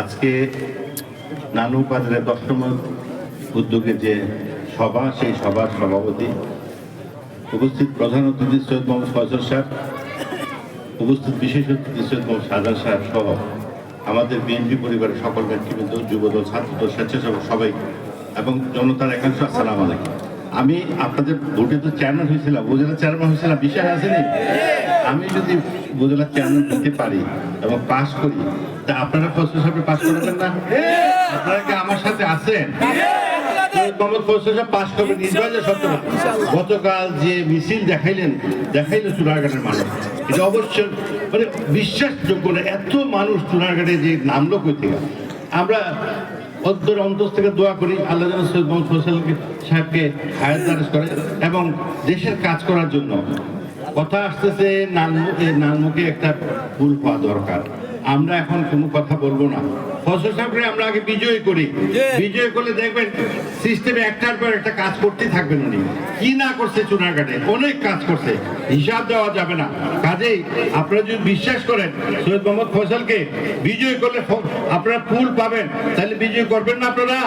আজকে নানু বাজারে দশম উদ্যোগে যে সভা, সেই সভার সভাপতি উপস্থিত প্রধান অতিথি সৈয়দ মোহাম্মদ ফয়সল সাহেব, উপস্থিত বিশেষ অতিথি সৈয়দ মোহাম্মদ শাহজাহান সাহেব সহ আমাদের বিএনপি পরিবারের সকল ব্যক্তিবৃন্দ, যুবদল, ছাত্রদল, স্বেচ্ছাসেবক সবাই এবং জনতার একাংশ, আসসালাম আলাইকুম। আমি আপনাদের ভোটে তো চেয়ারম্যান হয়েছিলাম উপজেলা চেয়ারম্যান হয়েছিলাম বিষয় আসেনি। আমি যদি উপজেলা চেয়ারম্যান হতে পারি এবং পাশ করি তা আপনারা ফসল সাহেব পাশ করবেন না? আপনারা কি আমার সাথে আছেন? করবেন গতকাল যে মিছিল দেখাইলেন দেখাইলেন চুনারঘাটের মানুষ। এটা অবশ্যই মানে বিশ্বাসযোগ্য না এত মানুষ চুনারঘাটে যে নামলো কই থেকে? আমরা অন্তর অন্তর থেকে দোয়া করি, আল্লাহ যেন সৈয়দ মোহাম্মদ ফজল সাহেবকে হায়াত করে এবং দেশের কাজ করার জন্য। কথা আসতেছে নানমু নানমুখে একটা ফুল পাওয়া দরকার। আমরা এখন কোনো কথা বলব না। ফসল সাহেবকে আমরা আগে বিজয় করি। বিজয় করলে দেখবেন সিস্টেমে একটার পর একটা কাজ করতে থাকবেন উনি। কি না করছে চুনাঘাটে অনেক কাজ করছে। হিসাব দেওয়া যাবে না। কাজেই আপনারা যদি বিশ্বাস করেন সৈয়দ মোহাম্মদ ফসলকে বিজয় করলে আপনারা ফুল পাবেন। তাহলে বিজয় করবেন না আপনারা?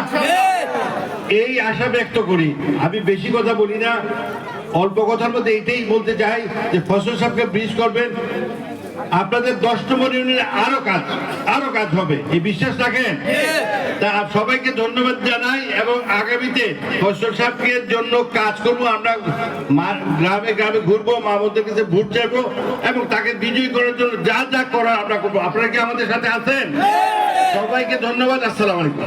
এই আশা ব্যক্ত করি। আমি বেশি কথা বলি না। অল্প কথার মধ্যে এইটাই বলতে চাই যে ফসল সাহেবকে ব্রিজ করবেন। আপনাদের দশ নম্বর ইউনিয়নে আরও কাজ আরও কাজ হবে। এই বিশ্বাস রাখেন? তা সবাইকে ধন্যবাদ জানাই এবং আগামীতে ফসল সাহেবকে জন্য কাজ করব। আমরা গ্রামে গ্রামে ঘুরবো মামদের কাছে ভোট চাইব এবং তাকে বিজয়ী করার জন্য যা যা করার আমরা করব। আপনারা কি আমাদের সাথে আছেন? সবাইকে ধন্যবাদ। আসসালামু আলাইকুম।